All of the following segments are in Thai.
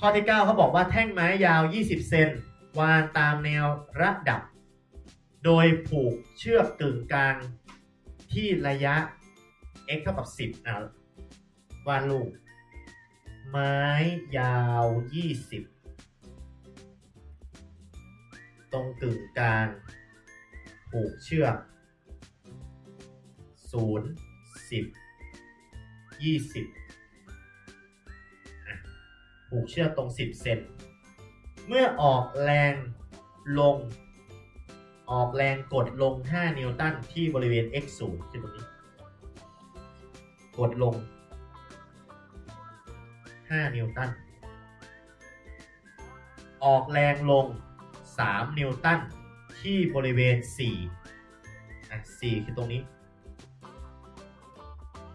ข้อที่ 9เขาบอกว่าแท่งไม้ยาว 20 เซนวางตามแนวระดับ โดยผูกเชือกกึ่งกลางที่ระยะ x เท่ากับ 10อะวาดรูปไม้ยาว 20 ตรงกึ่งกลาง ผูกเชือก 0 10 20อะ ผูกเชือกตรง 10 เซน เมื่อออกแรงลง ออกแรงกดลง 5 นิวตันที่บริเวณ x 0คือตรงนี้ กดลง 5 นิวตัน ออกแรงลง 3 นิวตันที่บริเวณ 4 อะ 4 คือตรงนี้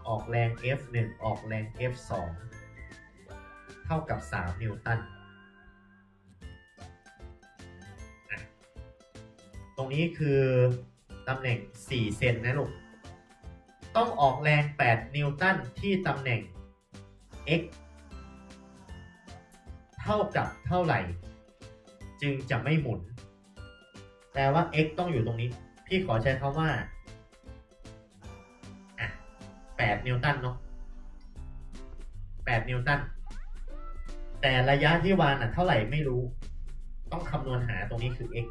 ออกแรง F1 ออกแรง F2 ท่ากับ 3 นิวตัน ตรงนี้คือตำแหน่ง 4 เซนนะลูก ต้องออกแรง 8 นิวตันที่ตำแหน่ง x เท่ากับเท่าไหร่ จึงจะไม่หมุน แปลว่า x ต้องอยู่ตรงนี้ พี่ขอใช้คำว่า8นิวตันเนาะ8นิวตัน แต่ระยะที่วางอะเท่าไหร่ไม่รู้ ต้องคำนวณหาตรงนี้คือ x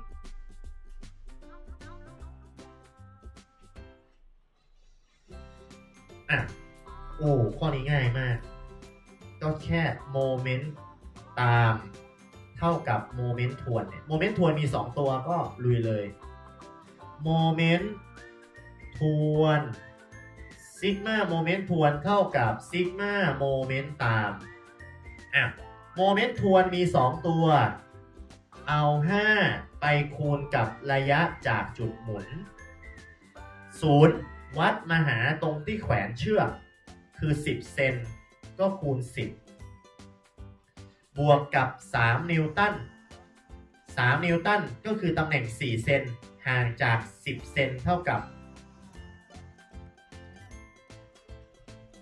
อะ โอ้ ข้อนี้ง่ายมาก ก็แค่โมเมนต์ตามเท่ากับโมเมนต์ทวนเนี่ยโมเมนต์ทวนมี 2 ตัวก็ลุยเลยโมเมนต์ทวนซิกมาโมเมนต์ทวนเท่ากับซิกมาโมเมนต์ตามอะ โมเมนต์ทวนมี 2 ตัว เอา 5 ไปคูณกับระยะจากจุดหมุน 0 วัดมาหาตรงที่แขวนเชือก คือ 10 เซนก็คูณ 10 บวกกับ 3 นิวตัน 3 นิวตันก็คือตำแหน่ง 4 เซนห่างจาก 10 เซนเท่ากับ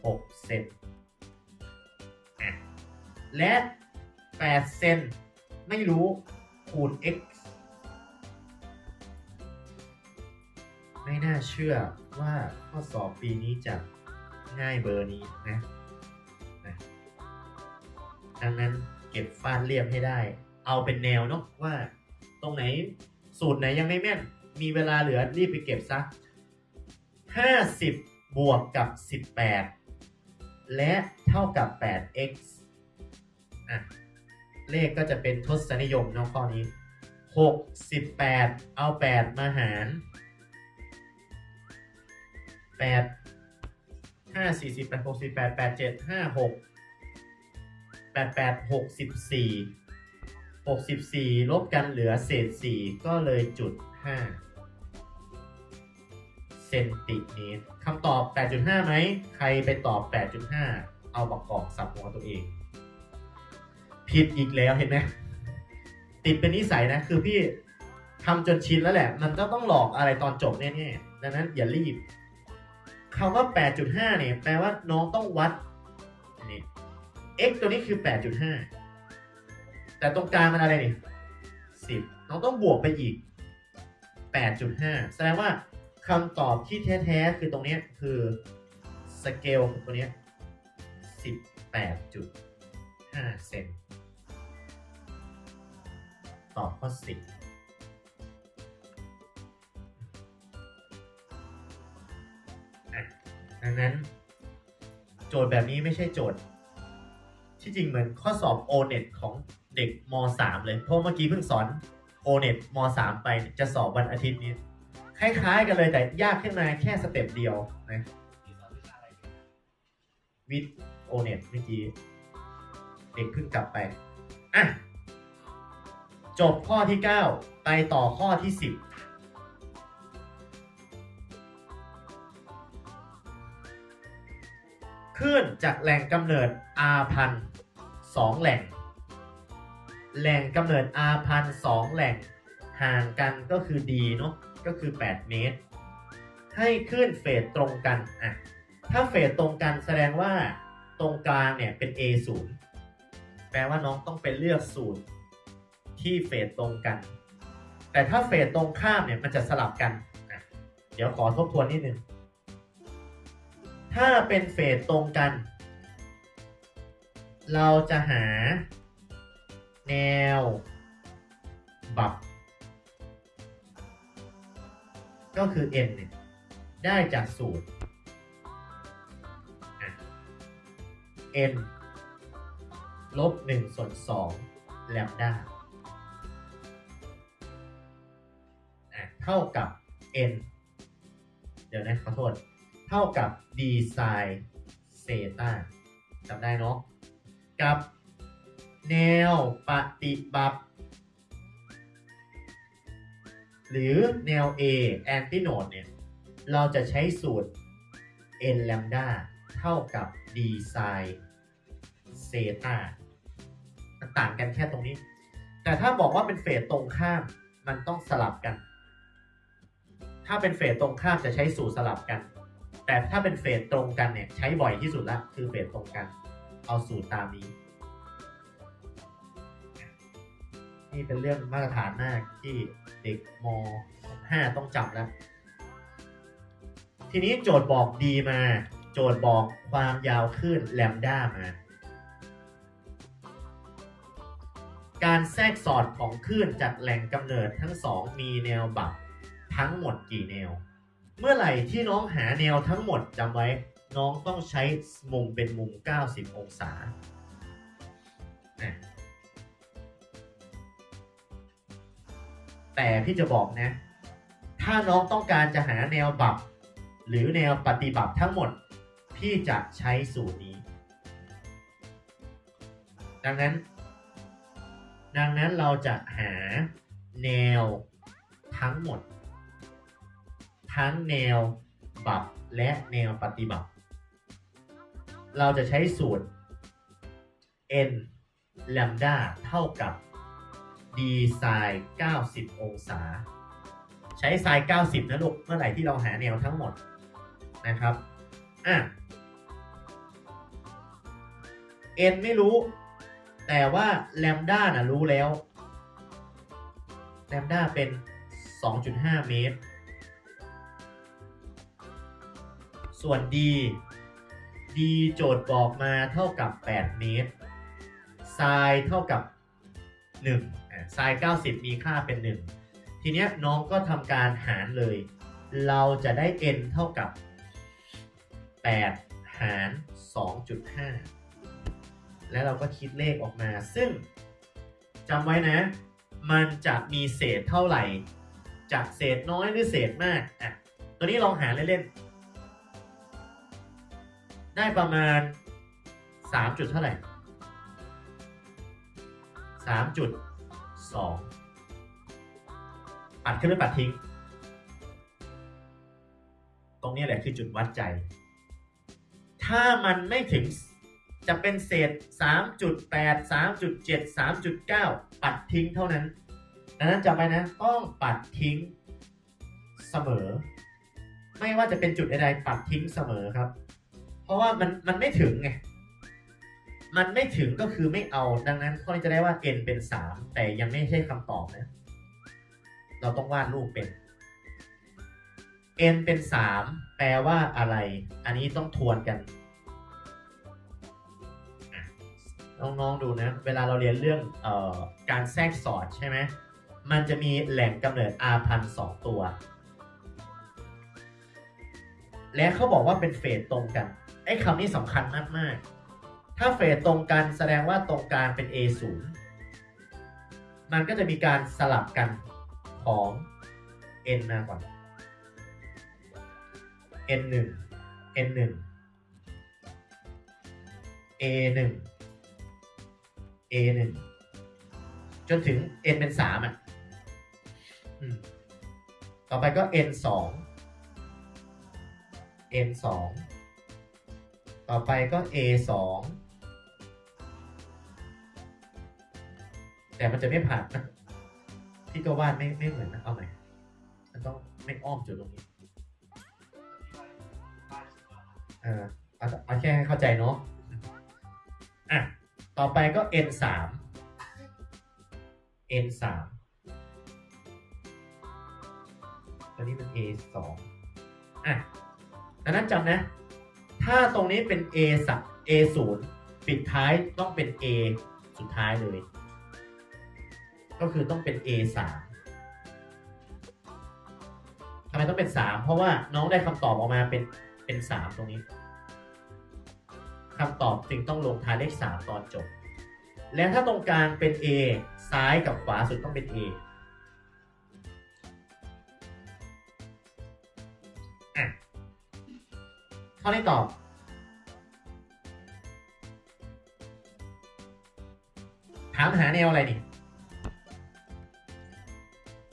6 เซนและ 8เซนไม่รู้คูณ x ไม่น่าเชื่อว่าข้อสอบปีนี้จะง่ายเบอร์นี้นะนะดังนั้นเก็บฟาดเรียบให้ได้ เอาเป็นแนวเนาะว่าตรงไหนสูตรไหนยังไม่แม่น มีเวลาเหลือรีบไปเก็บซะ 50 บวกกับ 18 และเท่ากับ 8x อะ เลขก็จะเป็นทศนิยมเนาะข้อนี้6 18เอา 8 มาหาร 8 5 4 8 6 8 8 7 5 6 8 8 64 64 ลบกันเหลือเศษ 4 ก็เลยจุด 5 เซนติเมตรคำตอบ 8.5 ไหม ใครไปตอบ 8.5 เอาประกอบสับหัวตัวเอง ผิดอีกแล้วเห็นไหมติดเป็นนิสัยนะ คือพี่ทำจนชินแล้วแหละ มันก็ต้องหลอกอะไรตอนจบแน่ๆดังนั้นอย่ารีบคำว่า 8.5 เนี่ย แปลว่าน้องต้องวัดนี่ x ตัวนี้คือ 8.5 แต่ตรงกลางมันอะไรนี่10 น้องต้องบวกไปอีก 8.5 แสดงว่าคำตอบที่แท้ๆ คือตรงนี้คือสเกลตัวนี้18.5 เซน ตอบข้อ 10อะดังนั้น โจทย์แบบนี้ไม่ใช่โจทย์ ที่จริงเหมือนข้อสอบ O-NET ของเด็กม .3 เลย เพราะเมื่อกี้เพิ่งสอน O-NET ม .3 ไปจะสอบวันอาทิตย์นี้ คล้ายๆกันเลยแต่ยากขึ้นมาแค่สเต็ปเดียวนะวิด O-NET เมื่อกี้ เด็กเพิ่งกลับไป อะ จบข้อที่ 9 ไปต่อข้อที่ 10ขึ้นจากแหล่งกำเนิด R พันสองแหล่ง แหล่งกำเนิด R พันสองแหล่ง ห่างกันก็คือ D เนาะก็คือ 8 เมตร ให้ขึ้นเฟสตรงกันอะถ้าเฟสตรงกันแสดงว่าตรงกลางเนี่ยเป็น A 0แปลว่าน้องต้องไปเลือกสูตร ที่เฟสตรงกัน แต่ถ้าเฟสตรงข้ามเนี่ยมันจะสลับกันอะเดี๋ยวขอทบทวนนิดนึง ถ้าเป็นเฟสตรงกัน เราจะหาแนวบับ ก็คือ n เนี่ยได้จากสูตรอะ n ลบ1ส่วน2แลมด้า ท่ากับ n เดี๋ยวนะขอโทษ เท่ากับ d sin เซตาจำได้เนาะกับแนวปฏิบัติ หรือแนว A antinode เนี่ย เราจะใช้สูตร n lambda เท่ากับ d sin เซตามันต่างกันแค่ตรงนี้ แต่ถ้าบอกว่าเป็นเฟสตรงข้าม มันต้องสลับกัน ถ้าเป็นเฟสตรงข้ามจะใช้สูตรสลับกัน แต่ถ้าเป็นเฟสตรงกันเนี่ยใช้บ่อยที่สุดละคือเฟสตรงกัน เอาสูตรตามนี้ นี่เป็นเรื่องมาตรฐานมากที่เด็กม .5 ต้องจำแล้ว ทีนี้โจทย์บอกดีมา โจทย์บอกความยาวคลื่นแลมด้ามาการแทรกสอดของคลื่นจากแหล่งกำเนิดทั้งสองมีแนวบับ ทั้งหมดกี่แนว เมื่อไหร่ที่น้องหาแนวทั้งหมดจำไว้ น้องต้องใช้มุมเป็นมุม 90 องศาแต่พี่จะบอกนะ ถ้าน้องต้องการจะหาแนวบับ หรือแนวปฏิบัติทั้งหมด พี่จะใช้สูตรนี้ ดังนั้น ดังนั้นเราจะหาแนวทั้งหมด ทั้งแนวบับและแนวปฏิบัติ เราจะใช้สูตร n lambda เท่ากับ d sin 90 องศา ใช้ sin 90 นะลูก เมื่อไหร่ที่เราหาแนวทั้งหมดนะครับ อะ n ไม่รู้ แต่ว่า lambda นะรู้แล้ว lambda เป็น 2.5 เมตร ส่วน d d โจทย์บอกมาเท่ากับ 8 เมตร sin เท่ากับ1อ่า sin 90 มีค่าเป็น 1 ทีเนี้ยน้องก็ทำการหารเลย เราจะได้ n เท่ากับ 8 หาร 2.5 แล้วเราก็คิดเลขออกมา ซึ่งจำไว้นะ มันจะมีเศษเท่าไหร่ จากเศษน้อยหรือเศษมากอะตัวนี้ลองหารเล่นๆ ได้ประมาณ3จุดเท่าไหร่3.2ปัดขึ้นหรือปัดทิ้ง ตรงนี้แหละคือจุดวัดใจ ถ้ามันไม่ถึงจะเป็นเศษ 3.8 3.7 3.9 ปัดทิ้งเท่านั้นดังนั้นจำไว้นะ ต้องปัดทิ้งเสมอ ไม่ว่าจะเป็นจุดใดๆปัดทิ้งเสมอครับ ราะว่ามันมันไม่ถึงไง มันไม่ถึงก็คือไม่เอา ดังนั้นข้อนี้จะได้ว่า n เป็น3แต่ยังไม่ใช่คำตอบนะ เราต้องวาดรูปเป็น n เป็น3แปลว่าอะไร อันนี้ต้องทวนกันน้องๆดูนะ เวลาเราเรียนเรื่องออการแทรกสอดใช่ไหม มันจะมีแหล่งกำเนิด r พันสองตัว และเขาบอกว่าเป็นเฟสตรงกัน อ้คำนี้สำคัญมาก ๆ ถ้าเฟสตรงกันแสดงว่าตรงกลางเป็น a 0 มันก็จะมีการสลับกันของ n มาก่อน n 1 n 1 a 1 a 1จนถึง n เป็น3อะต่อไปก็ n 2 n 2 ต่อไปก็ a 2 แต่มันจะไม่ผ่านนะพี่ก็วาดไม่ไม่เหมือนนะเอาใหม่มันต้องไม่อ้อมจุดตรงนี้เออเอาเอาแค่ให้เข้าใจเนาะอะต่อไปก็ n 3 n 3ตัวนี้เป็น a 2 อะดังนั้นจำนะ ถ้าตรงนี้เป็น a สับ a 0ปิดท้ายต้องเป็น a สุดท้ายเลย ก็คือต้องเป็น a 3ทำไมต้องเป็น3เพราะว่าน้องได้คำตอบออกมาเป็นเป็น3ตรงนี้คำตอบจึงต้องลงท้ายเลข3ตอนจบ แล้วถ้าตรงกลางเป็น A ซ้ายกับขวาสุดต้องเป็น A ข้อนี้ตอบ ถามหาแนวอะไรนี่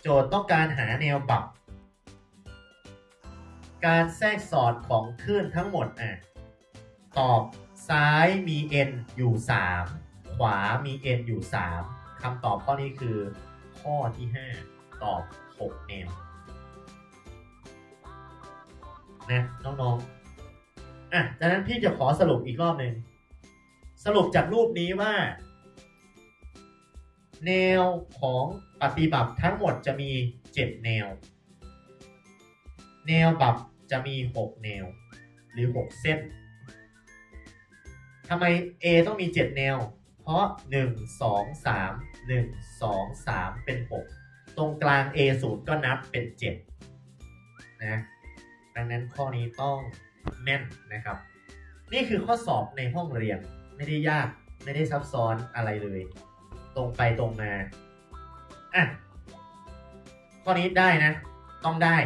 โจทย์ต้องการหาแนวปรับการแทรกสอดของคลื่นทั้งหมดอะตอบซ้ายมี n อยู่ 3 ขวามี n อยู่ 3คำตอบข้อนี้คือ ข้อที่ 5 ตอบ 6 แนวนะน้อง ๆ อะดังนั้นพี่จะขอสรุปอีกรอบหนึ่งสรุปจากรูปนี้ว่า แนวของปฏิบัติทั้งหมดจะมี7แนว แนวปรับจะมี6แนว หรือ6เส้นทำไม A ต้องมี7แนว เพราะ1 2 3 1 2 3เป็น6ตรงกลาง A 0ก็นับเป็น7นะดังนั้นข้อนี้ต้อง แม่นนะครับ นี่คือข้อสอบในห้องเรียนไม่ได้ยากไม่ได้ซับซ้อนอะไรเลย ตรงไปตรงมาอะข้อนี้ได้นะ ต้องได้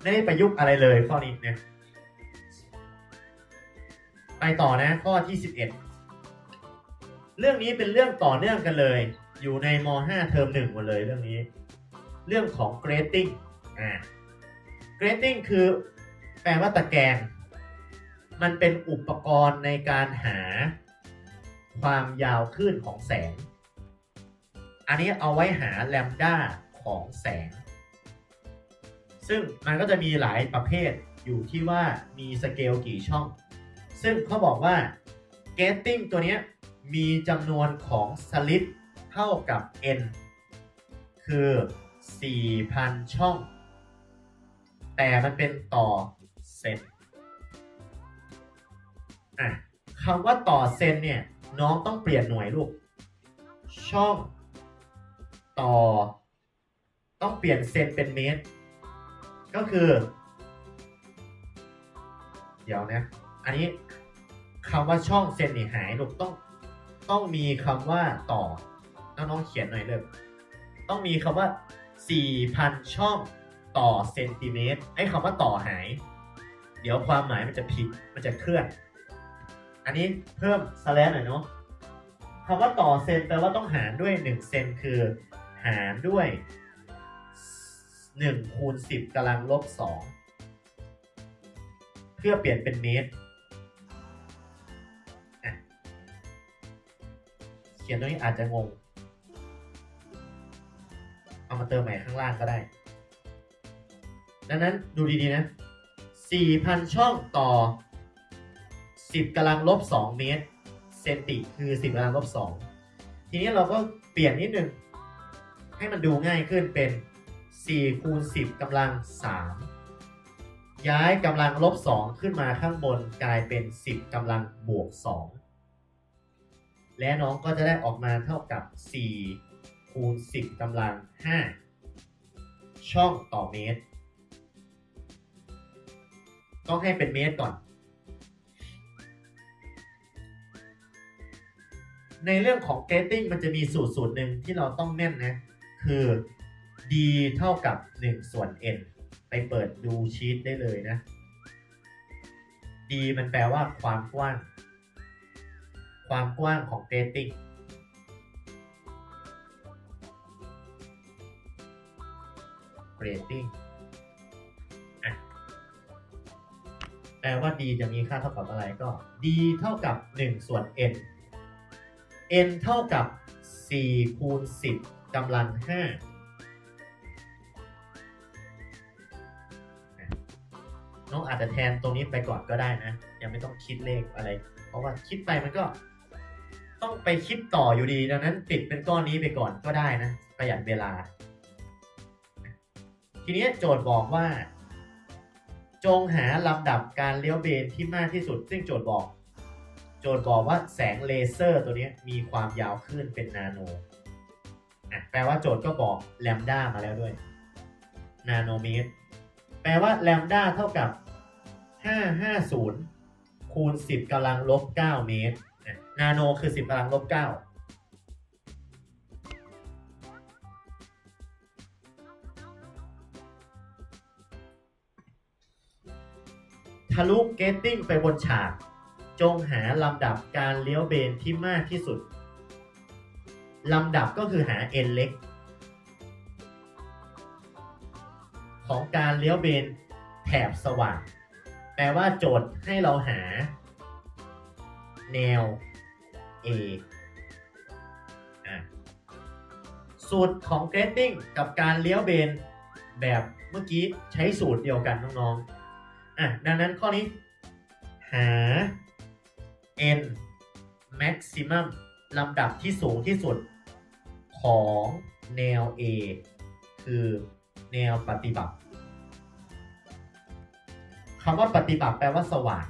ไม่ได้ประยุกต์อะไรเลยข้อนี้เนี่ยไปต่อนะข้อที่ 11 เรื่องนี้เป็นเรื่องต่อเนื่องกันเลย อยู่ในม .5 เทอม1หมดเลยเรื่องนี้ เรื่องของ grading อ่า grading คือแปลว่าตะแกรงมันเป็นอุปกรณ์ในการหาความยาวคลื่นของแสง อันนี้เอาไว้หาแลมด้าของแสง ซึ่งมันก็จะมีหลายประเภทอยู่ที่ว่ามีสเกลกี่ช่อง ซึ่งเขาบอกว่า gating ตัวนี้มีจำนวนของสลิปเท่ากับ n คือ 4,000 ช่อง แต่มันเป็นต่อเซนอะคำว่าต่อเซนเนี่ยน้องต้องเปลี่ยนหน่วยลูก ช่องต่อ ต้องเปลี่ยนเซนเป็นเมตร ก็คือ เดี๋ยวนะ อันนี้คำว่าช่องเซนนี่หายลูกต้องต้องมีคำว่าต่อน้องๆเขียนหน่อยเลยต้องมีคำว่า4,000ช่อง ต่อเซนติเมตรไอ้คำว่าต่อหาย เดี๋ยวความหมายมันจะผิดมันจะเคลื่อน อันนี้เพิ่มสแลนหน่อยเนาะคำว่าต่อเซนแปลว่าต้องหารด้วย1เซนคือหารด้วย1คูณ10กำลังลบ2เพื่อเปลี่ยนเป็นเมตรเขียนตรงนี้อาจจะงง เอามาเติมใหม่ข้างล่างก็ได้ ดังนั้นดูดีๆนะ 4,000 ช่องต่อ 10กำลังลบ 2 เมตร เซนติคือ 10กำลังลบ 2 ทีนี้เราก็เปลี่ยนนิดนึง ให้มันดูง่ายขึ้นเป็น 4 คูณ 10กำลัง 3 ย้ายกำลังลบ 2 ขึ้นมาข้างบนกลายเป็น 10กำลังบวก 2 และน้องก็จะได้ออกมาเท่ากับ 4 คูณ 10กำลัง 5 ช่องต่อเมตร ต้องให้เป็นเมตรก่อน ในเรื่องของ gating มันจะมีสูตรสูตรหนึ่งที่เราต้องแน่นนะ คือ d เท่ากับ 1 ส่วน n ไปเปิดดูชีตได้เลยนะ d มันแปลว่าความกว้าง ความกว้างของ gating grading อะ แปลว่า d จะมีค่าเท่ากับอะไรก็ d เท่ากับ 1 ส่วน n n เท่ากับ 4 คูณ 10กำลัง 5 น้องอาจจะแทนตรงนี้ไปก่อนก็ได้นะ ยังไม่ต้องคิดเลขอะไร เพราะว่าคิดไปมันก็ต้องไปคิดต่ออยู่ดี ดังนั้นติดเป็นก้อนนี้ไปก่อนก็ได้นะ ประหยัดเวลา ทีนี้โจทย์บอกว่า จงหาลำดับการเลี้ยวเบนที่มากที่สุด ซึ่งโจทย์บอก โจทย์บอกว่าแสงเลเซอร์ตัวนี้มีความยาวขึ้นเป็นนาโนอะแปลว่าโจทย์ก็บอกแลมด้ามาแล้วด้วย นาโนเมตร แปลว่าแลมด้าเท่ากับ 550 คูณ 10กำลังลบ 9 เมตร นาโนคือ 10กำลังลบ 9 ทะลุเกตติ้งไปบนฉาก จงหาลำดับการเลี้ยวเบนที่มากที่สุด ลำดับก็คือหา n เล็ก ของการเลี้ยวเบนแถบสว่าง แปลว่าโจทย์ให้เราหา แนว A อะสูตรของเกรดดิ้งกับการเลี้ยวเบนแบบเมื่อกี้ใช้สูตรเดียวกันน้องๆ อะดังนั้นข้อนี้ หา n maximum ลำดับที่สูงที่สุดของแนว A คือแนวปฏิบัติคำว่าปฏิบัติแปลว่าสว่าง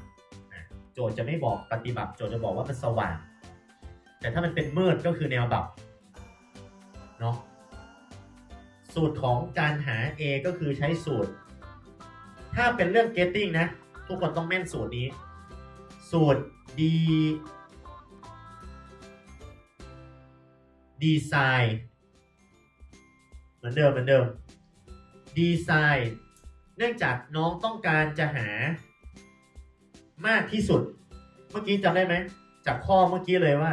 โจทย์จะไม่บอกปฏิบัติโจทย์จะบอกว่ามันสว่าง แต่ถ้ามันเป็นมืดก็คือแนวดับเนาะสูตรของการหา A ก็คือใช้สูตร ถ้าเป็นเรื่อง getting นะ ทุกคนต้องแม่นสูตรนี้ สูตร D ดีไซน์เหมือนเดิมเหมือนเดิมดีไซน์เนื่องจากน้องต้องการจะหามากที่สุด เมื่อกี้จำได้ไหม จากข้อเมื่อกี้เลยว่า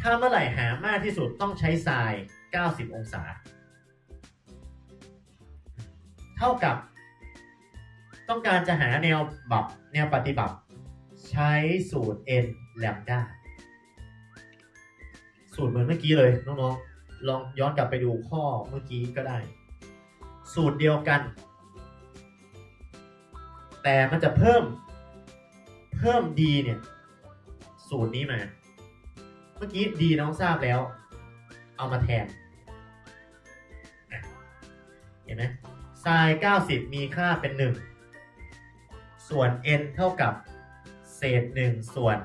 ถ้าเมื่อไหร่หามากที่สุดต้องใช้ไซน์90 องศา เท่ากับ ต้องการจะหาแนวบับแนวปฏิบัติ ใช้สูตร n แลมด้าสูตรเหมือนเมื่อกี้เลยน้องๆลองย้อนกลับไปดูข้อเมื่อกี้ก็ได้ สูตรเดียวกัน แต่มันจะเพิ่มเพิ่ม d เนี่ย สูตรนี้มา เมื่อกี้ d น้องทราบแล้ว เอามาแทนเห็นไหม sin 90 มีค่าเป็น 1 ส่วน n เท่ากับเศษ 1 ส่วน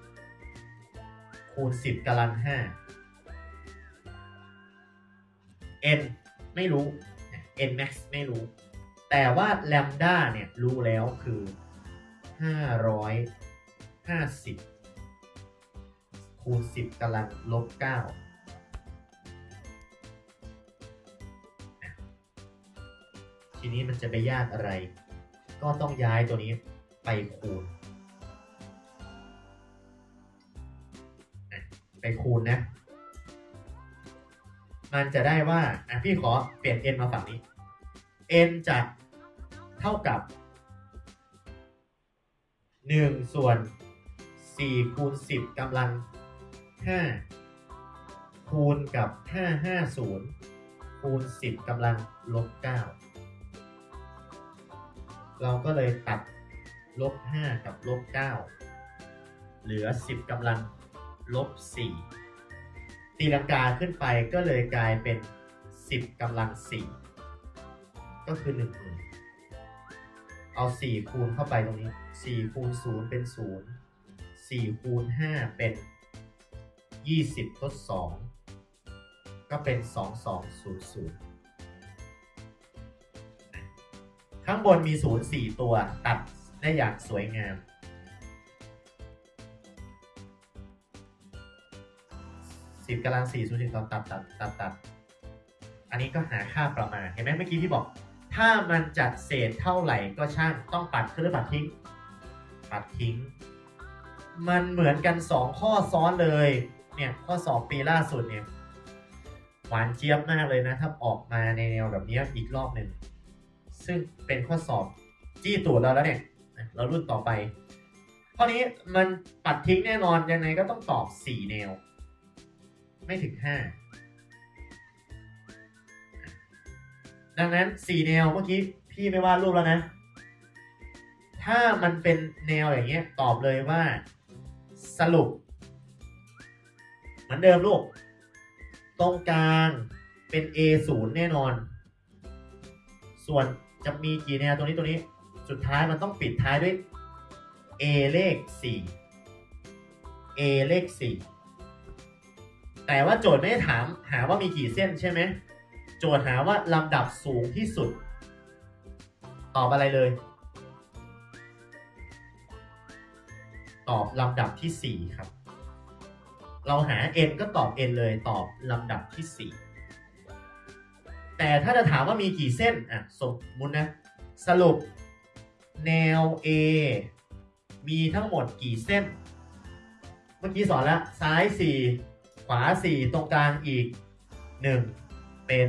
4 คูณ 10กำลัง 5 n ไม่รู้ n max ไม่รู้ แต่ว่า lambda เนี่ย รู้แล้วคือ 550 คูณ 10กำลังลบ 9 ทีนี้มันจะไปยากอะไร ก็ต้องย้ายตัวนี้ไปคูณ ไปคูณนะ มันจะได้ว่าอะพี่ขอเปลี่ยน n มาฝั่งนี้ n จะเท่ากับ 1 ส่วน 4 คูณ 10กำลัง 5 คูณกับ 550 คูณ 10กำลังลบ9 เราก็เลยตัดลบ 5 กับลบ 9 เหลือ 10กำลังลบ 4 ตีลังกาขึ้นไปก็เลยกลายเป็น 10กำลัง 4 ก็คือ1 0,000เอา 4 คูณเข้าไปตรงนี้ 4 คูณ 0 เป็น 0 4 คูณ 5 เป็น 20ทด2ก็เป็น 2200 ข้างบนมี0 4ตัวตัดได้อย่างสวยงาม สิบกำลังสี่ศูนย์สิบสองตัดตัดตัดตัด อันนี้ก็หาค่าประมาณ เห็นไหมเมื่อกี้ที่บอก ถ้ามันจัดเศษเท่าไหร่ก็ช่างต้องปัดขึ้นหรือปัดทิ้ง ปัดทิ้ง มันเหมือนกันสองข้อซ้อนเลย เนี่ยข้อสอบปีล่าสุดเนี่ยหวานเจี๊ยบมากเลยนะ ถ้าออกมาในแนวแบบนี้อีกรอบหนึ่ง ซึ่งเป็นข้อสอบจี้ตูดเราแล้วเนี่ยเรารุ่นต่อไป ข้อนี้มันปัดทิ้งแน่นอนยังไงก็ต้องตอบ 4 แนว ไม่ถึง 5 ดังนั้น 4 แนวเมื่อกี้พี่ไม่วาดรูปแล้วนะ ถ้ามันเป็นแนวอย่างเงี้ยตอบเลยว่าสรุป เหมือนเดิมลูก ตรงกลางเป็น A 0 แน่นอน ส่วน จะมีกี่แนวตรงนี้ตรงนี้ สุดท้ายมันต้องปิดท้ายด้วย A เลข 4 A เลข 4 แต่ว่าโจทย์ไม่ได้ถามหาว่ามีกี่เส้นใช่ไหม โจทย์หาว่าลำดับสูงที่สุด ตอบอะไรเลย ตอบลำดับที่ 4 ครับ เราหา n ก็ตอบ n เลยตอบลำดับที่ 4 แต่ถ้าจะถามว่ามีกี่เส้นอะสมมุตินะ สรุปแนว A มีทั้งหมดกี่เส้น เมื่อกี้สอนแล้วซ้าย 4 ขวา 4 ตรงกลางอีก 1 เป็น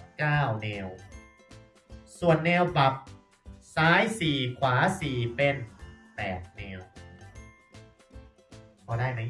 9 แนว ส่วนแนวปรับซ้าย 4 ขวา 4 เป็น 8 แนว พอได้ไหม